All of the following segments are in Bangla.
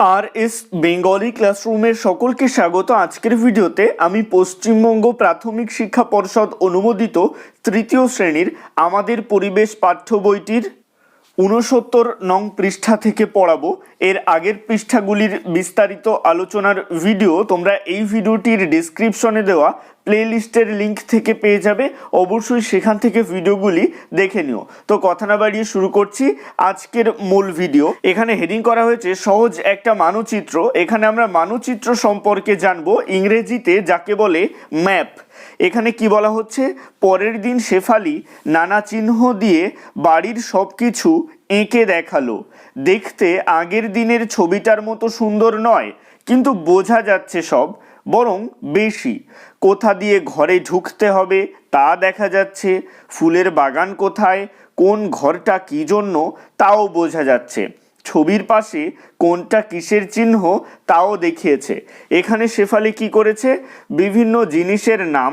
আর এস বেঙ্গলি ক্লাসরুমের সকলকে স্বাগত আজকের ভিডিওতে। আমি পশ্চিমবঙ্গ প্রাথমিক শিক্ষা পর্ষদ অনুমোদিত তৃতীয় শ্রেণির আমাদের পরিবেশ পাঠ্য বইটির ঊনসত্তর নং পৃষ্ঠা থেকে পড়াবো। এর আগের পৃষ্ঠাগুলির বিস্তারিত আলোচনার ভিডিও তোমরা এই ভিডিওটির ডিসক্রিপশনে দেওয়া। প্লেলিস্টের লিংক থেকে পেয়ে যাবে। অবশ্যই সেখান থেকে ভিডিওগুলি দেখে নিও। তো কথা না বাড়িয়ে শুরু করছি আজকের মূল ভিডিও এখানে হেডিং করা হয়েছে, সহজ একটা মানচিত্র। এখানে আমরা মানচিত্র সম্পর্কে জানব, ইংরেজিতে যাকে বলে ম্যাপ এখানে কি বলা হচ্ছে? পরের দিন শেফালি নানা চিহ্ন দিয়ে বাড়ির সব কিছু এঁকে দেখাল। দেখতে আগের দিনের ছবিটার মতো সুন্দর নয়, কিন্তু বোঝা যাচ্ছে সব। বরং বেশি। কোথা দিয়ে ঘরে ঢুকতে হবে তা দেখা যাচ্ছে। ফুলের বাগান কোথায়, কোন ঘরটা কী জন্য তাও বোঝা যাচ্ছে। ছবির পাশে কোনটা কিসের চিহ্ন তাও দেখিয়েছে। এখানে শেফালি কি করেছে? বিভিন্ন জিনিসের নাম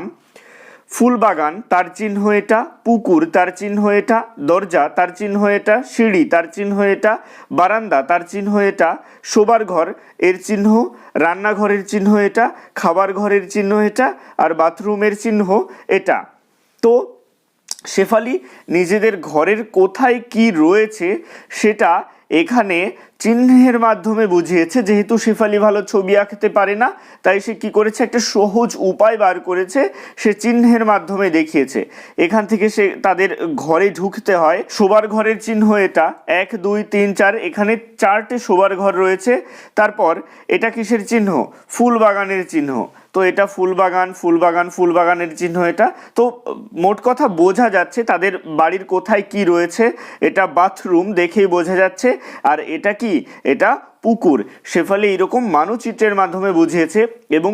ফুলবাগান, তার চিহ্ন এটা, পুকুর, তার চিহ্ন এটা, দরজা, তার চিহ্ন এটা, সিঁড়ি, তার চিহ্ন এটা, বারান্দা, তার চিহ্ন এটা, শোবার ঘর, এর চিহ্ন, রান্নাঘরের চিহ্ন এটা, খাবার ঘরের চিহ্ন এটা, আর বাথরুমের চিহ্ন এটা। তো শেফালি, নিজেদের ঘরের কোথায় কি রয়েছে, সেটা এখানে চিহ্নের মাধ্যমে বুঝিয়েছে, যেহেতু শেফালি ভালো ছবি আঁকতে পারে না, তাই সে কি করেছে? একটা সহজ উপায় বার করেছে, সে চিহ্নের মাধ্যমে দেখিয়েছে। এখান থেকে সে তাদের ঘরে ঢুকতে হয়। শোবার ঘরের চিহ্ন এটা। এক, দুই, তিন, চার, এখানে চারটে শোবার ঘর রয়েছে। তারপর এটা কিসের চিহ্ন? ফুল বাগানের চিহ্ন। তো এটা ফুলবাগান ফুলবাগান, ফুলবাগানের চিহ্ন এটা। তো মোট কথা বোঝা যাচ্ছে তাদের বাড়ির কোথায় কি রয়েছে। এটা বাথরুম দেখেই বোঝা যাচ্ছে। আর এটা কি এটা পুকুর। শেফালি এরকম মানচিত্রের মাধ্যমে বুঝিয়েছে এবং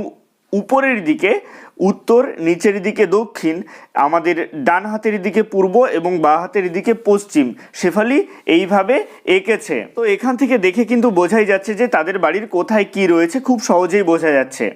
উপরের দিকে, উত্তর, নিচের দিকে, দক্ষিণ, আমাদের ডান হাতের দিকে পূর্ব এবং বা হাতের দিকে পশ্চিম শেফালি এইভাবে এঁকেছে। তো এখান থেকে দেখে কিন্তু বোঝাই যাচ্ছে যে তাদের বাড়ির কোথায় কি রয়েছে, খুব সহজেই বোঝা যাচ্ছে।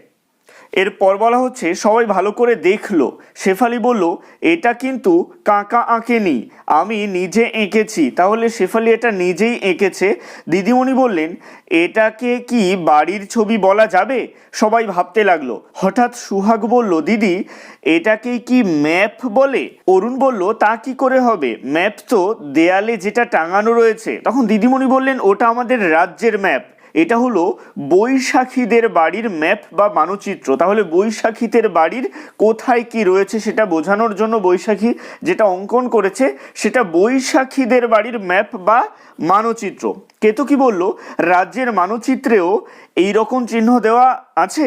এরপর বলা হচ্ছে, সবাই ভালো করে দেখল। শেফালি বলল, এটা কিন্তু কাকা আঁকেনি, আমি নিজে এঁকেছি। তাহলে শেফালি এটা নিজেই এঁকেছে। দিদিমণি বললেন, এটাকে কি বাড়ির ছবি বলা যাবে? সবাই ভাবতে লাগল। হঠাৎ সুহাগ বলল, দিদি, এটাকে কি ম্যাপ বলে? অরুণ বলল, তা কি করে হবে? ম্যাপ তো দেয়ালে যেটা টাঙানো রয়েছে। তখন দিদিমণি বললেন, ওটা আমাদের রাজ্যের ম্যাপ। এটা হলো বৈশাখীদের বাড়ির ম্যাপ বা মানচিত্র। তাহলে বৈশাখীদের বাড়ির কোথায় কি রয়েছে সেটা বোঝানোর জন্য বৈশাখী যেটা অঙ্কন করেছে, সেটা বৈশাখীদের বাড়ির ম্যাপ বা মানচিত্র। কেতু কি বলল, রাজ্যের মানচিত্রেও এই রকম চিহ্ন দেওয়া আছে?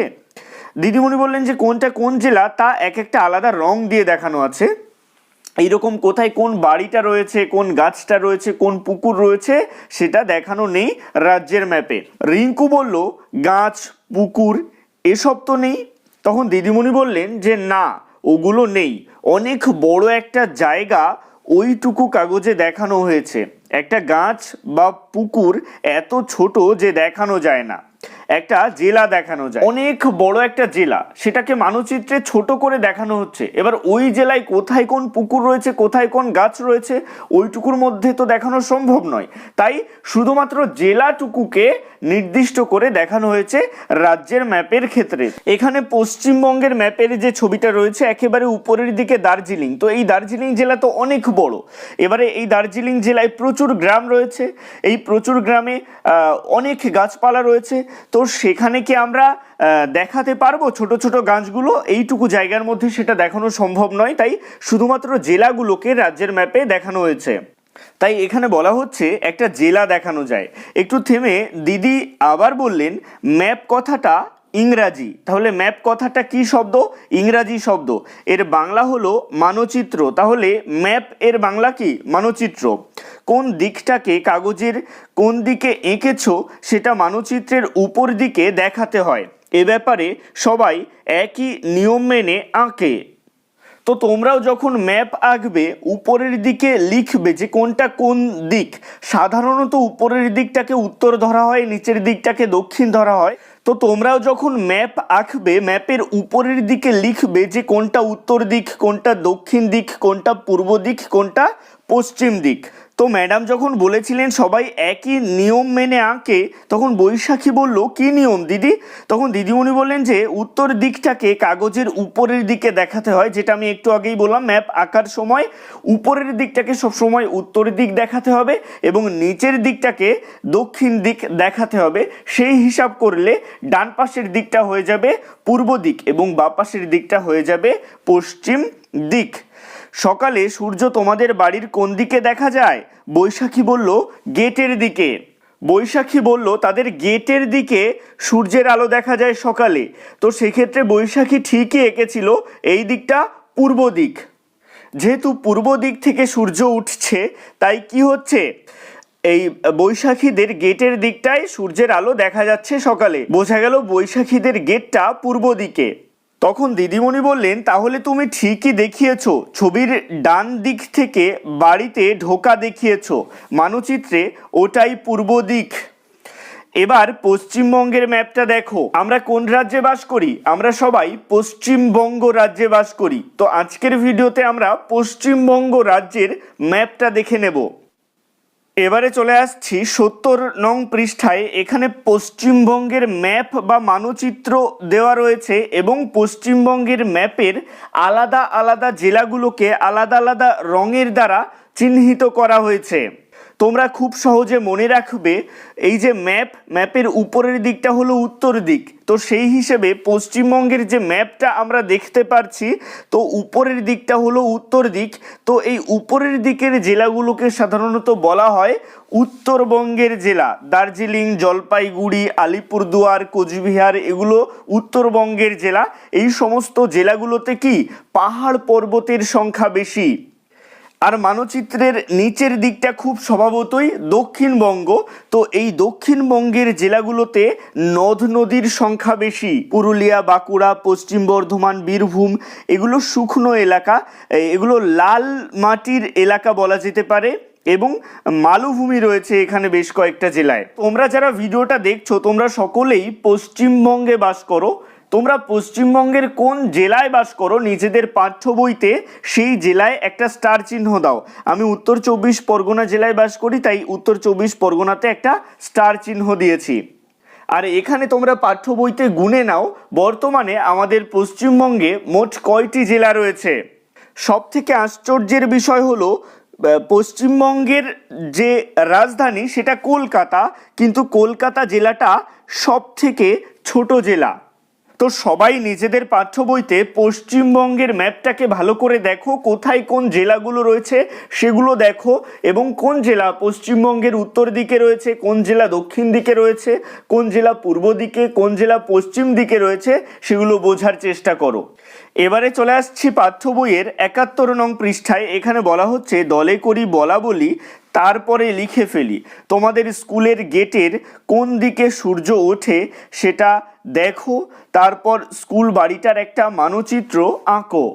দিদিমণি বললেন যে কোনটা কোন জেলা তা এক একটা আলাদা রং দিয়ে দেখানো আছে। এইরকম কোথায় কোন বাড়িটা রয়েছে, কোন গাছটা রয়েছে, কোন পুকুর রয়েছে, সেটা দেখানো নেই রাজ্যের ম্যাপে। রিঙ্কু বলল, গাছ, পুকুর, এসব তো নেই। তখন দিদিমণি বললেন যে, না, ওগুলো নেই। অনেক বড় একটা জায়গা ওইটুকু কাগজে দেখানো হয়েছে। একটা গাছ বা পুকুর এত ছোট যে দেখানো যায় না। একটা জেলা দেখানো যায়। অনেক বড় একটা জেলা। সেটাকে মানচিত্রে ছোট করে দেখানো হচ্ছে। এবার ওই জেলায় কোথায় কোন পুকুর রয়েছে, কোথায় কোন গাছ রয়েছে, ওইটুকুর মধ্যে তো দেখানো সম্ভব নয়। তাই শুধুমাত্র জেলাটুকুকে নির্দিষ্ট করে দেখানো হয়েছে রাজ্যের ম্যাপের ক্ষেত্রে। এখানে পশ্চিমবঙ্গের ম্যাপের যে ছবিটা রয়েছে, একেবারে উপরের দিকে দার্জিলিং। তো এই দার্জিলিং জেলা তো অনেক বড়। এবারে এই দার্জিলিং জেলায় প্রচুর গ্রাম রয়েছে। এই প্রচুর গ্রামে অনেক গাছপালা রয়েছে। তো সেখানে কি আমরা দেখাতে পারব ছোট ছোট গাছগুলো? এইটুকু জায়গার মধ্যে সেটা দেখানো সম্ভব নয়, তাই শুধুমাত্র জেলাগুলোকে রাজ্যের ম্যাপে দেখানো হয়েছে। তাই এখানে বলা হচ্ছে একটা জেলা দেখানো যায়। একটু থেমে দিদি আবার বললেন, ম্যাপ কথাটা ইংরাজি। তাহলে ম্যাপ কথাটা কি শব্দ? ইংরাজি শব্দ। এর বাংলা হলো মানচিত্র। তাহলে ম্যাপ এর বাংলা কি? মানচিত্র। কোন দিকটাকে কাগজের কোন দিকে এঁকেছো, সেটা মানচিত্রের উপর দিকে দেখাতে হয়। এ ব্যাপারে সবাই একই নিয়ম মেনে আঁকে। তো তোমরাও যখন ম্যাপ আঁকবে, উপরের দিকে লিখবে যে কোনটা কোন দিক, সাধারণত উপরের দিকটাকে উত্তর ধরা হয়, নিচের দিকটাকে দক্ষিণ ধরা হয়। তো তোমরাও যখন ম্যাপ আঁকবে ম্যাপের উপরের দিকে লিখবে যে কোনটা উত্তর দিক, কোনটা দক্ষিণ দিক, কোনটা পূর্ব দিক, কোনটা পশ্চিম দিক তো ম্যাডাম যখন বলেছিলেন সবাই একই নিয়ম মেনে আঁকে, তখন বৈশাখী বলল, কি নিয়ম দিদি? তখন দিদিমণি বললেন যে, উত্তর দিকটাকে কাগজের উপরের দিকে দেখাতে হয়, যেটা আমি একটু আগেই বললাম, ম্যাপ আঁকার সময় উপরের দিকটাকে সবসময় উত্তর দিক দেখাতে হবে এবং নিচের দিকটাকে দক্ষিণ দিক দেখাতে হবে। সেই হিসাব করলে ডান পাশের দিকটা হয়ে যাবে পূর্ব দিক এবং বাঁ পাশের দিকটা হয়ে যাবে পশ্চিম দিক। সকালে সূর্য তোমাদের বাড়ির কোন দিকে দেখা যায়? বৈশাখী বলল, গেটের দিকে। বৈশাখী বলল, তাদের গেটের দিকে সূর্যের আলো দেখা যায় সকালে। তো সেক্ষেত্রে বৈশাখী ঠিকই এঁকেছিল এই দিকটা পূর্ব দিক। যেহেতু পূর্ব দিক থেকে সূর্য উঠছে, তাই কি হচ্ছে? এই বৈশাখীদের গেটের দিকটায় সূর্যের আলো দেখা যাচ্ছে সকালে। বোঝা গেল বৈশাখীদের গেটটা পূর্ব দিকে। তখন দিদিমণি বললেন, তাহলে তুমি ঠিকই দেখিয়েছ, ছবির ডান দিক থেকে বাড়িতে ঢোকা দেখিয়েছ, মানচিত্রে ওটাই পূর্ব দিক। এবার পশ্চিমবঙ্গের ম্যাপটা দেখো। আমরা কোন রাজ্যে বাস করি? আমরা সবাই পশ্চিমবঙ্গ রাজ্যে বাস করি। তো আজকের ভিডিওতে আমরা পশ্চিমবঙ্গ রাজ্যের ম্যাপটা দেখে নেব। এবারে চলে আসছি সত্তর নং পৃষ্ঠায়। এখানে পশ্চিমবঙ্গের ম্যাপ বা মানচিত্র দেওয়া রয়েছে এবং পশ্চিমবঙ্গের ম্যাপের আলাদা আলাদা জেলাগুলোকে আলাদা আলাদা রঙের দ্বারা চিহ্নিত করা হয়েছে। তোমরা খুব সহজে মনে রাখবে, এই যে ম্যাপ ম্যাপের উপরের দিকটা হলো উত্তর দিক। তো সেই হিসেবে পশ্চিমবঙ্গের যে ম্যাপটা আমরা দেখতে পারছি, তো উপরের দিকটা হলো উত্তর দিক। তো এই উপরের দিকের জেলাগুলোকে সাধারণত বলা হয় উত্তরবঙ্গের জেলা। দার্জিলিং, জলপাইগুড়ি, আলিপুরদুয়ার, কোচবিহার, এগুলো উত্তরবঙ্গের জেলা। এই সমস্ত জেলাগুলোতে কি? পাহাড় পর্বতের সংখ্যা বেশি। আর মানচিত্রের নিচের দিকটা খুব স্বভাবতই দক্ষিণবঙ্গ। তো এই দক্ষিণবঙ্গের জেলাগুলোতে নদ নদীর সংখ্যা বেশি। পুরুলিয়া, বাঁকুড়া, পশ্চিম বর্ধমান, বীরভূম, এগুলো শুকনো এলাকা। এগুলো লাল মাটির এলাকা বলা যেতে পারে এবং মালভূমি রয়েছে এখানে বেশ কয়েকটা জেলায়। তোমরা যারা ভিডিওটা দেখছ, তোমরা সকলেই পশ্চিমবঙ্গে বাস করো। তোমরা পশ্চিমবঙ্গের কোন জেলায় বাস করো? নিজেদের পাঠ্য বইতে সেই জেলায় একটা স্টার চিহ্ন দাও। আমি উত্তর চব্বিশ পরগনা জেলায় বাস করি, তাই উত্তর চব্বিশ পরগনাতে একটা স্টার চিহ্ন দিয়েছি। আর এখানে তোমরা পাঠ্য বইতে গুনে নাও, বর্তমানে আমাদের পশ্চিমবঙ্গে মোট কয়টি জেলা রয়েছে? সব থেকে আশ্চর্যের বিষয় হলো পশ্চিমবঙ্গের যে রাজধানী, সেটা কলকাতা, কিন্তু কলকাতা জেলাটা সব থেকে ছোট জেলা। তো সবাই নিজেদের পাঠ্য বইতে পশ্চিমবঙ্গের ম্যাপটাকে ভালো করে দেখো, কোথায় কোন জেলাগুলো রয়েছে সেগুলো দেখো এবং কোন জেলা পশ্চিমবঙ্গের উত্তর দিকে রয়েছে, কোন জেলা দক্ষিণ দিকে রয়েছে, কোন জেলা পূর্ব দিকে, কোন জেলা পশ্চিম দিকে রয়েছে সেগুলো বোঝার চেষ্টা করো। এবারে চলে আসছি পাঠ্য বইয়ের একাত্তর নং পৃষ্ঠায়, এখানে বলা হচ্ছে দলে করি বলা বলি তারপরে লিখে ফেলি। তোমাদের স্কুলের গেটের কোন দিকে সূর্য ওঠে সেটা দেখো, তারপর স্কুল বাড়িটার একটা মানচিত্র আঁকো।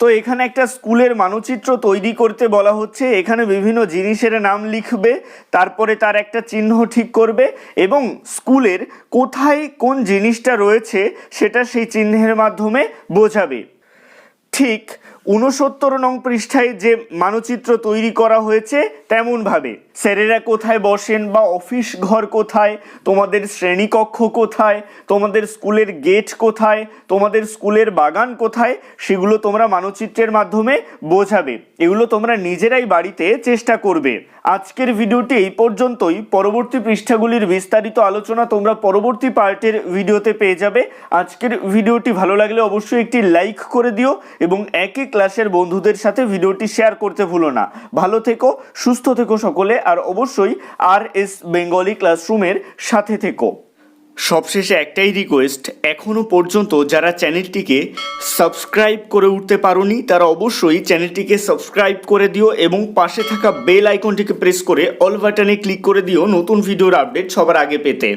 তো এখানে একটা স্কুলের মানচিত্র তৈরি করতে বলা হচ্ছে। এখানে বিভিন্ন জিনিসের নাম লিখবে, তারপরে তার একটা চিহ্ন ঠিক করবে এবং স্কুলের কোথায় কোন জিনিসটা রয়েছে সেটা সেই চিহ্নের মাধ্যমে বোঝাবে। ঠিক উনসত্তর নং পৃষ্ঠায় যে মানচিত্র তৈরি করা হয়েছে তেমনভাবে। স্যারেরা কোথায় বসেন বা অফিস ঘর কোথায়? তোমাদের শ্রেণীকক্ষ কোথায়? তোমাদের স্কুলের গেট কোথায়? তোমাদের স্কুলের বাগান কোথায়? সেগুলো তোমরা মানচিত্রের মাধ্যমে বোঝাবে। এগুলো তোমরা নিজেরাই বাড়িতে চেষ্টা করবে। আজকের ভিডিওটি এই পর্যন্তই। পরবর্তী পৃষ্ঠাগুলির বিস্তারিত আলোচনা তোমরা পরবর্তী পার্টের ভিডিওতে পেয়ে যাবে। আজকের ভিডিওটি ভালো লাগলে অবশ্যই একটি লাইক করে দিও এবং একই ক্লাসের বন্ধুদের সাথে ভিডিওটি শেয়ার করতে ভুলো না। ভালো থেকো, সুস্থ থেকো সকলে। আর অবশ্যই আর এস বেঙ্গলি ক্লাসরুমের সাথে থেকো। সবশেষে একটাই রিকোয়েস্ট এখনও পর্যন্ত যারা চ্যানেলটিকে সাবস্ক্রাইব করে উঠতে পারোনি, তারা অবশ্যই চ্যানেলটিকে সাবস্ক্রাইব করে দিও এবং পাশে থাকা বেল আইকনটিকে প্রেস করে অল বাটনে ক্লিক করে দিও নতুন ভিডিওর আপডেট সবার আগে পেতে।